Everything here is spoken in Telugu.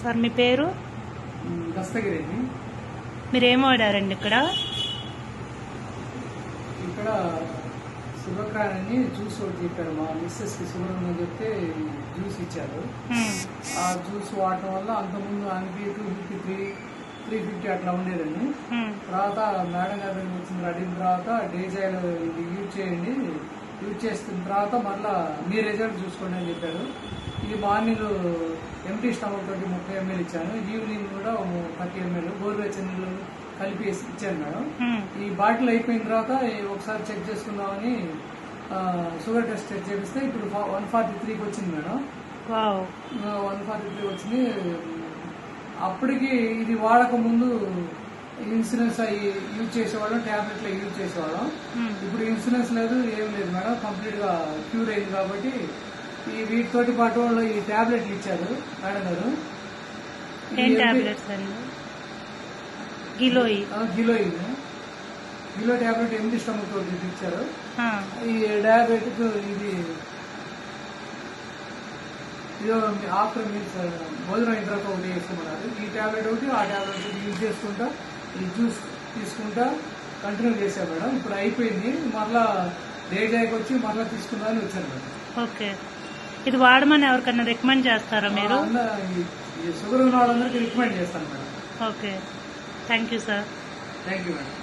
సార్ మీ పేరు? దస్తగిరి మీరు ఏం వాడారండి ఇక్కడ? ఇక్కడ శుభకార్ అని జ్యూస్ ఒకటి చెప్పారు. మా మిస్సెస్కి ఉందని చెప్తే జ్యూస్ ఇచ్చారు. ఆ జ్యూస్ వాడటం వల్ల అంతకుముందు ఆయనకి two fifty three three fifty అట్లా ఉండేదండి. తర్వాత మేడం గారి వచ్చిన అడిగిన తర్వాత డేజాయిల్ ఇది యూజ్ చేయండి. యూజ్ చేసిన తర్వాత మళ్ళా మీ రిజల్ట్ చూసుకోండి అని చెప్పారు. ఇది మార్నింగ్ ఎంటీ స్టమక్ తోటి ముప్పై ఎంఎల్ ఇచ్చాను. ఈవినింగ్ కూడా థర్టీ ఎంఎల్. గోరువెచ్చని నీళ్ళు కలిపి ఇచ్చాను మేడం. ఈ బాటిల్ అయిపోయిన తర్వాత ఒకసారి చెక్ చేసుకుందామని షుగర్ టెస్ట్ చెక్ చేపిస్తే ఇప్పుడు వన్ ఫార్టీ త్రీకి వచ్చింది మేడం. వన్ ఫార్టీ త్రీ వచ్చింది. అప్పటికి ఇది వాడక ముందు ఇన్సూరెన్స్ అవి యూజ్ చేసేవాళ్ళం ట్యాబ్లెట్లు యూజ్ చేసేవాళ్ళం. ఇప్పుడు ఇన్సూరెన్స్ లేదు ఏం లేదు మేడం. కంప్లీట్గా క్యూర్ అయింది కాబట్టి ఈ వీటితోటి పాటు వాళ్ళు ఈ ట్యాబ్లెట్లు ఇచ్చారు మేడం గారు. ఏం టాబ్లెట్స్ అండి? గిలోయి. గిలో ట్యాబ్లెట్ ఎనిమిది స్టమక్ తోటి ఇచ్చారు. ఈ డయాబెటిక్ ఇది ఇది ఆఫ్టర్ మీల్స్ భోజనం అయిన తర్వాత ఒకటి వేసుకోమన్నారు. ఈ టాబ్లెట్ ఒకటి ఆ టాబ్లెట్ ఒకటి యూజ్ చేసుకుంటా ఈ జ్యూస్ తీసుకుంటా కంటిన్యూ చేశాను మేడం. ఇప్పుడు అయిపోయింది. మరలా డేజాకి వచ్చి మరలా తీసుకుందామని వచ్చాను మేడం. ఓకే. ఇది వాడమని ఎవరికన్నా రికమెండ్ చేస్తారా మీరు? షుగర్ ఉన్న వాళ్ళందరికీ రికమెండ్ చేస్తాను madam. Okay. Thank you sir. Thank you madam.